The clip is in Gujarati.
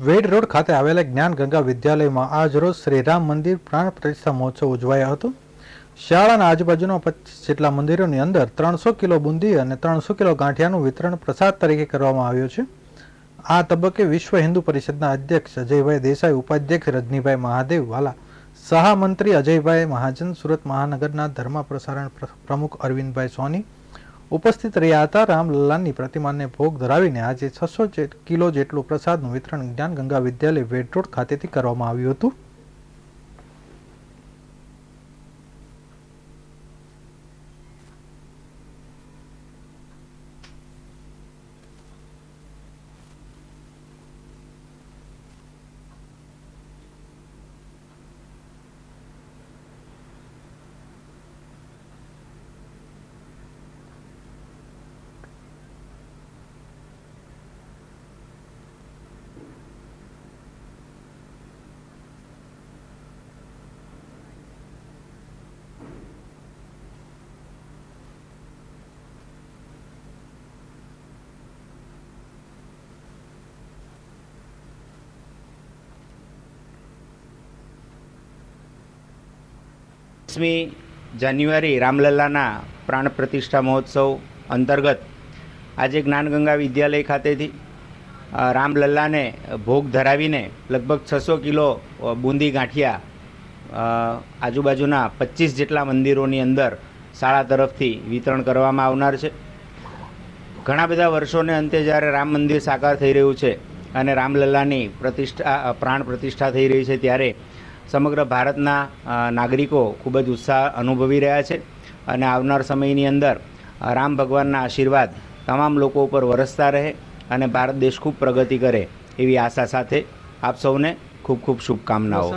વેડ રોડ ખાતે આવેલા જ્ઞાન ગંગા વિદ્યાલયમાં આજ રોજ શ્રી રામ મંદિર પ્રાણ પ્રતિષ્ઠા મહોત્સવ ઉજવાયો હતો. શાળાના આજુબાજુના પચીસ જેટલા મંદિરોની અંદર ત્રણસો કિલો બુંદી અને ત્રણસો કિલો ગાંઠિયાનું વિતરણ પ્રસાદ તરીકે કરવામાં આવ્યું છે. આ તબક્કે વિશ્વ હિન્દુ પરિષદના અધ્યક્ષ અજયભાઈ દેસાઈ, ઉપાધ્યક્ષ રજનીભાઈ મહાદેવ, વાલા સહામંત્રી અજયભાઈ મહાજન, સુરત મહાનગરના ધર્મ પ્રસારણ પ્રમુખ અરવિંદભાઈ સોની ઉપસ્થિત રહ્યા હતા રામલલ્લાની પ્રતિમાને ભોગ ધરાવીને આજે છસો કિલો જેટલું પ્રસાદનું વિતરણ જ્ઞાન ગંગા વિદ્યાલય વેડરોડ ખાતેથી કરવામાં આવ્યું હતું. મી જાન્યુઆરી રામલલ્લાના પ્રાણ પ્રતિષ્ઠા મહોત્સવ અંતર્ગત આજે જ્ઞાનગંગા વિદ્યાલય ખાતેથી રામલલ્લાને ભોગ ધરાવીને લગભગ છસો કિલો બુંદી ગાંઠિયા આજુબાજુના પચીસ જેટલા મંદિરોની અંદર શાળા તરફથી વિતરણ કરવામાં આવનાર છે. ઘણા બધા વર્ષોને અંતે જ્યારે રામ મંદિર સાકાર થઈ રહ્યું છે અને રામલલ્લાની પ્રતિષ્ઠા પ્રાણ પ્રતિષ્ઠા થઈ રહી છે ત્યારે સમગ્ર ભારતના નાગરિકો ખૂબ જ ઉત્સાહ અનુભવી રહ્યા છે અને આવનાર સમયની અંદર રામ ભગવાનના આશીર્વાદ તમામ લોકો ઉપર વરસતા રહે અને ભારત દેશ ખૂબ પ્રગતિ કરે એવી આશા સાથે આપ સૌને ખૂબ ખૂબ શુભકામનાઓ.